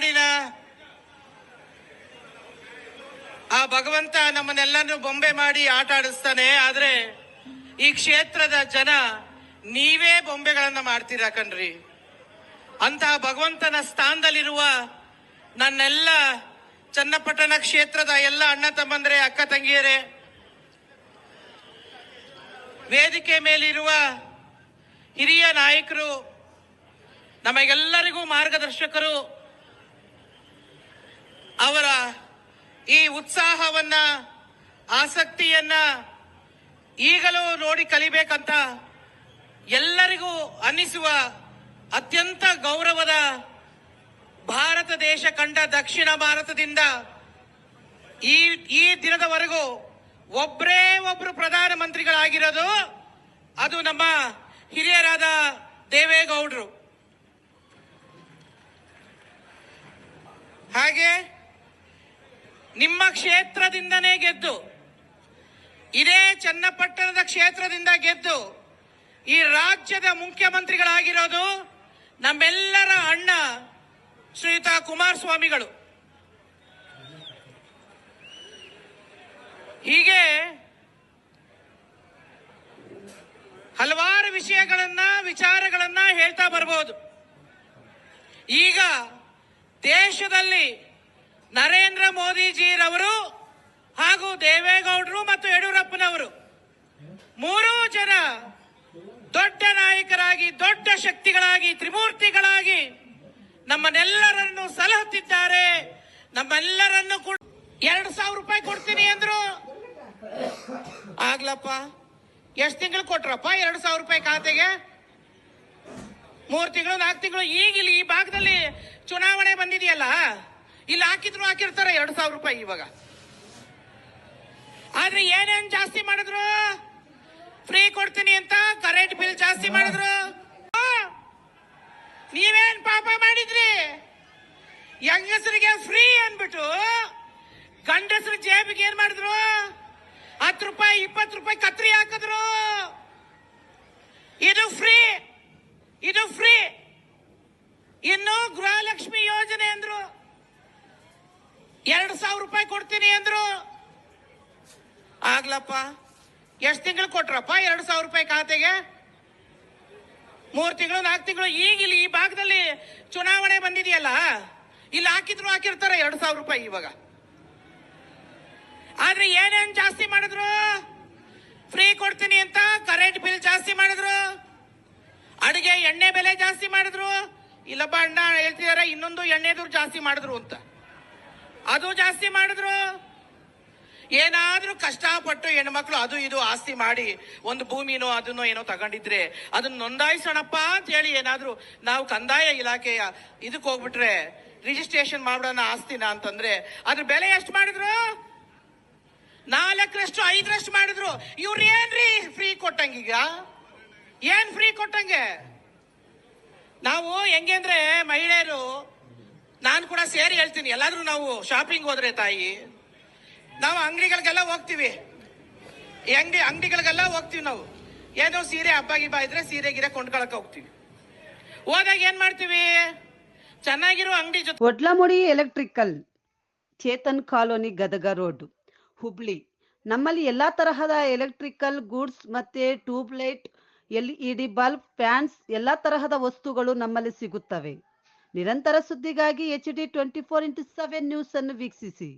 ಮಾಡಿನ ಆ ಭಗವಂತ ನಮ್ಮನ್ನೆಲ್ಲರೂ ಬೊಂಬೆ ಮಾಡಿ ಆಟ ಆಡಿಸ್ತಾನೆ, ಆದ್ರೆ ಈ ಕ್ಷೇತ್ರದ ಜನ ನೀವೇ ಬೊಂಬೆಗಳನ್ನ ಮಾಡ್ತೀರಾ ಕಣ್ರಿ. ಅಂತಹ ಭಗವಂತನ ಸ್ಥಾನದಲ್ಲಿರುವ ನನ್ನೆಲ್ಲ ಚನ್ನಪಟ್ಟಣ ಕ್ಷೇತ್ರದ ಎಲ್ಲ ಅಣ್ಣ ತಮ್ಮಂದ್ರೆ, ಅಕ್ಕ ತಂಗಿಯರೇ, ವೇದಿಕೆ ಮೇಲಿರುವ ಹಿರಿಯ ನಾಯಕರು, ನಮಗೆಲ್ಲರಿಗೂ ಮಾರ್ಗದರ್ಶಕರು ಅವರ ಈ ಉತ್ಸಾಹವನ್ನ, ಆಸಕ್ತಿಯನ್ನ ಈಗಲೂ ನೋಡಿ ಕಲಿಬೇಕಂತ ಎಲ್ಲರಿಗೂ ಅನ್ನಿಸುವ ಅತ್ಯಂತ ಗೌರವದ ಭಾರತ ದೇಶ ಕಂಡ ದಕ್ಷಿಣ ಭಾರತದಿಂದ ಈ ಈ ದಿನದವರೆಗೂ ಒಬ್ಬರೇ ಒಬ್ರು ಪ್ರಧಾನಮಂತ್ರಿಗಳಾಗಿರೋದು ಅದು ನಮ್ಮ ಹಿರಿಯರಾದ ದೇವೇಗೌಡರು ಹಾಗೆ ನಿಮ್ಮ ಕ್ಷೇತ್ರದಿಂದನೇ ಗೆದ್ದು, ಇದೇ ಚನ್ನಪಟ್ಟಣದ ಕ್ಷೇತ್ರದಿಂದ ಗೆದ್ದು, ಈ ರಾಜ್ಯದ ಮುಖ್ಯಮಂತ್ರಿಗಳಾಗಿರೋದು ನಮ್ಮೆಲ್ಲರ ಅಣ್ಣ ಶ್ರೀಯುತ ಕುಮಾರಸ್ವಾಮಿಗಳು. ಹೀಗೆ ಹಲವಾರು ವಿಷಯಗಳನ್ನ, ವಿಚಾರಗಳನ್ನ ಹೇಳ್ತಾ ಬರ್ಬೋದು. ಈಗ ದೇಶದಲ್ಲಿ ನರೇಂದ್ರ ಮೋದಿಜಿರವರು ಹಾಗೂ ದೇವೇಗೌಡರು ಮತ್ತು ಯಡಿಯೂರಪ್ಪನವರು ಮೂರೂ ಜನ ದೊಡ್ಡ ನಾಯಕರಾಗಿ, ದೊಡ್ಡ ಶಕ್ತಿಗಳಾಗಿ, ತ್ರಿಮೂರ್ತಿಗಳಾಗಿ ನಮ್ಮನ್ನೆಲ್ಲರನ್ನು ಸಲಹುತ್ತಿದ್ದಾರೆ. ನಮ್ಮೆಲ್ಲರನ್ನು ಕೂಡ ಎರಡು ಸಾವಿರ ರೂಪಾಯಿ ಕೊಡ್ತೀನಿ ಅಂದ್ರು. ಆಗ್ಲಪ್ಪ. ಎಷ್ಟು ತಿಂಗಳು ಕೊಟ್ರಪ್ಪ ಎರಡು ಸಾವಿರ ರೂಪಾಯಿ ಖಾತೆಗೆ? ಮೂರು ತಿಂಗಳು, ನಾಲ್ಕು ತಿಂಗಳು ಈಗ ಈ ಭಾಗದಲ್ಲಿ ಚುನಾವಣೆ ಬಂದಿದೆಯಲ್ಲ? ಇಲ್ಲಿ ಹಾಕಿದ್ರು ಹಾಕಿರ್ತಾರೆ. ಎರಡು ಸಾವಿರ ರೂಪಾಯಿ ಇವಾಗ. ಆದ್ರೆ ಏನೇನ್ ಜಾಸ್ತಿ ಮಾಡಿದ್ರು? ಫ್ರೀ ಕೊಡ್ತೀನಿ ಅಂತ ಕರೆಂಟ್ ಬಿಲ್ ಜಾಸ್ತಿ ಮಾಡಿದ್ರು. ನೀವೇನ್ ಪಾಪ ಮಾಡಿದ್ರಿ? ಹೆಂಗಸರಿಗೆ ಫ್ರೀ ಅನ್ಬಿಟ್ಟು ಗಂಡಸರ ಜೇಬಿಗೆ ಏನ್ ಮಾಡಿದ್ರು? ಹತ್ತು ರೂಪಾಯಿ ಇಪ್ಪತ್ತು ರೂಪಾಯಿ ಕತ್ರಿ ಹಾಕಿದ್ರು ಇದು ಫ್ರೀ ಇದು ಫ್ರೀ ಇನ್ನು ಗೃಹಲಕ್ಷ್ಮಿ ಯೋಜನೆ ಅಂದ್ರು ಎರಡು ಸಾವಿರ ರೂಪಾಯಿ ಕೊಡ್ತೀನಿ ಅಂದ್ರು. ಆಗ್ಲಪ್ಪ. ಎಷ್ಟು ತಿಂಗಳು ಕೊಟ್ರಪ್ಪ ಎರಡು ಸಾವಿರ ರೂಪಾಯಿ ಖಾತೆಗೆ? ಮೂರು ತಿಂಗಳು, ನಾಲ್ಕು ತಿಂಗಳು, ಈಗ ಇಲ್ಲಿ ಈ ಭಾಗದಲ್ಲಿ ಚುನಾವಣೆ ಬಂದಿದೆಯಲ್ಲ, ಇಲ್ಲಿ ಹಾಕಿದ್ರು ಹಾಕಿರ್ತಾರೆ ಎರಡು ಸಾವಿರ ರೂಪಾಯಿ ಇವಾಗ. ಆದ್ರೆ ಏನೇನ್ ಜಾಸ್ತಿ ಮಾಡಿದ್ರು? ಫ್ರೀ ಕೊಡ್ತೀನಿ ಅಂತ ಕರೆಂಟ್ ಬಿಲ್ ಜಾಸ್ತಿ ಮಾಡಿದ್ರು. ಅಡುಗೆ ಎಣ್ಣೆ ಬೆಲೆ ಜಾಸ್ತಿ ಮಾಡಿದ್ರು. ಇಲ್ಲಪ್ಪ ಅಣ್ಣ ಹೇಳ್ತಿದಾರೆ ಇನ್ನೊಂದು ಎಣ್ಣೆದು ಜಾಸ್ತಿ ಮಾಡಿದ್ರು ಅಂತ. ಅದು ಜಾಸ್ತಿ ಮಾಡಿದ್ರು? ಏನಾದ್ರೂ ಕಷ್ಟಪಟ್ಟು ಹೆಣ್ಮಕ್ಳು ಅದು ಇದು ಆಸ್ತಿ ಮಾಡಿ ಒಂದು ಭೂಮಿನೋ ಅದನ್ನೋ ಏನೋ ತಗೊಂಡಿದ್ರೆ ಅದನ್ನ ನೋಂದಾಯಿಸೋಣಪ್ಪ ಅಂತ ಹೇಳಿ ಏನಾದ್ರೂ ನಾವು ಕಂದಾಯ ಇಲಾಖೆಯ ಇದಕ್ಕೆ ಹೋಗ್ಬಿಟ್ರೆ ರಿಜಿಸ್ಟ್ರೇಷನ್ ಮಾಡೋಣ ಆಸ್ತಿನ ಅಂತಂದ್ರೆ ಅದ್ರ ಬೆಲೆ ಎಷ್ಟು ಮಾಡಿದ್ರು? ನಾಲ್ಕರಷ್ಟು, ಐದರಷ್ಟು ಮಾಡಿದ್ರು. ಇವ್ರು ಏನ್ರಿ ಫ್ರೀ ಕೊಟ್ಟಂಗೀಗ ಏನ್ ಫ್ರೀ ಕೊಟ್ಟಂಗೆ? ನಾವು ಹೆಂಗೆ ಅಂದ್ರೆ ಮಹಿಳೆಯರು ನಾನು ಕೂಡ ಸೇರಿ ಹೇಳ್ತೀನಿ. ಎಲ್ಲಾದ್ರೂ ನಾವು ಶಾಪಿಂಗ್ ಹೋದ್ರೆ ತಾಯಿ, ನಾವು ಅಂಗಡಿಗಳಿಗೆಲ್ಲ ಹೋಗ್ತೀವಿ. ಅಂಗಡಿ, ಅಂಗಡಿಗಳಿಗೆಲ್ಲ ಹೋಗ್ತೀವಿ ನಾವು. ಏನೋ ಸೀರೆ ಹಬ್ಬ ಗಿಬ್ಬ ಇದ್ರೆ ಸೀರೆ, ಗಿರೆ ಕೊಂಡ್ಕೊಳಕ್ ಹೋಗ್ತೀವಿ. ಹೋದಾಗ ಏನ್ ಮಾಡ್ತೀವಿ? ಚೆನ್ನಾಗಿರೋ ಅಂಗಡಿ ಜೊತೆ Odlamudi electrical Chetan colony Gadag road, Hubli. ನಮ್ಮಲ್ಲಿ ಎಲ್ಲಾ ತರಹದ ಎಲೆಕ್ಟ್ರಿಕಲ್ ಗೂಡ್ಸ್ ಮತ್ತೆ tube light L E D bulb fans ಎಲ್ಲಾ ತರಹದ ವಸ್ತುಗಳು ನಮ್ಮಲ್ಲಿ ಸಿಗುತ್ತವೆ. ನಿರಂತರ ಸುದ್ದಿಗಾಗಿ H D twenty four into seven news ಅನ್ನು ವೀಕ್ಷಿಸಿ.